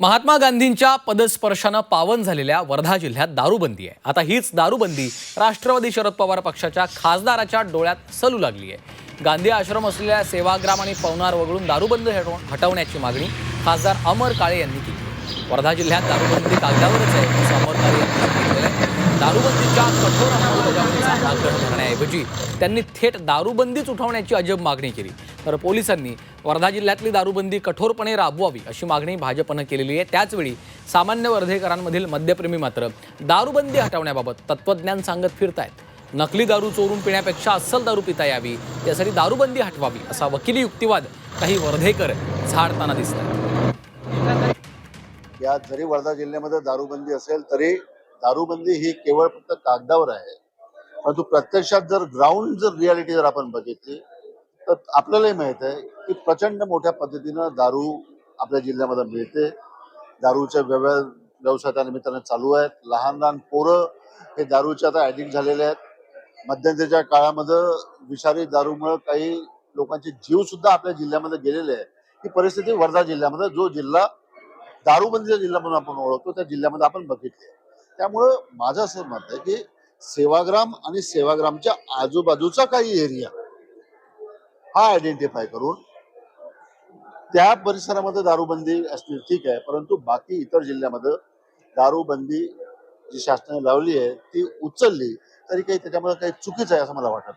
महात्मा गांधींच्या पदस्पर्शानं पावन झालेल्या वर्धा जिल्ह्यात दारूबंदी आहे. आता हीच दारूबंदी राष्ट्रवादी शरद पवार पक्षाच्या खासदाराच्या डोळ्यात सलू लागली आहे. गांधी आश्रम असलेल्या सेवाग्राम आणि पवनार वगळून दारूबंदी हटवण्याची मागणी खासदार अमर काळे यांनी केली वर्धा जिल्ह्यात दारूबंदी कागदावरच आहे असं अमर काळे यांनी सांगितलेलं आहे. दारूबंदीच्या कठोर अंमलबजावणीचा आग्रह धरण्याऐवजी त्यांनी थेट दारूबंदीच उठवण्याची अजब मागणी केली. तर पोलिसांनी वर्धा जिल्ह्यातली दारूबंदी कठोरपणे राबवावी अशी मागणी भाजपनं केलेली आहे. त्याचवेळी सामान्य वर्धेकरांमधील मद्यप्रेमी मात्र दारूबंदी हटवण्याबाबत तत्वज्ञान सांगत फिरतायत. नकली दारू चोरून पिण्यापेक्षा अस्सल दारू पिता यावी यासाठी दारूबंदी हटवावी असा वकिली युक्तिवाद काही वर्धेकर झाडताना दिसतात. या जरी वर्धा जिल्ह्यामध्ये दारूबंदी असेल तरी दारूबंदी ही केवळ फक्त कागदावर आहे. परंतु प्रत्यक्षात जर ग्राउंड जर रियालिटी जर आपण बघितली तर आपल्यालाही माहीत आहे की प्रचंड मोठ्या पद्धतीनं दारू आपल्या जिल्ह्यामध्ये मिळते. दारूच्या व्यवहार व्यवसाय त्या निमित्तानं चालू आहेत. लहान लहान पोरं हे दारूचे आता ऍडिक्ट झालेले आहेत. मध्यंतरीच्या काळामध्ये विषारी दारूमुळे काही लोकांचे जीव सुद्धा आपल्या जिल्ह्यामध्ये गेलेले आहे ही परिस्थिती वर्धा जिल्ह्यामध्ये जो जिल्हा दारूबंदीचा जिल्हा म्हणून आपण ओळखतो त्या जिल्ह्यामध्ये आपण बघितले त्यामुळं माझं असं मत आहे की सेवाग्राम आणि सेवाग्रामच्या आजूबाजूचा काही एरिया हा आयडेंटिफाय करून त्या परिसरामध्ये दारूबंदी असणे ठीक आहे परंतु बाकी इतर जिल्ह्यामध्ये दारूबंदी जी शासनाने लावली आहे ती उचलली तरी काही त्याच्यामध्ये काही चुकीचं आहे असं मला वाटत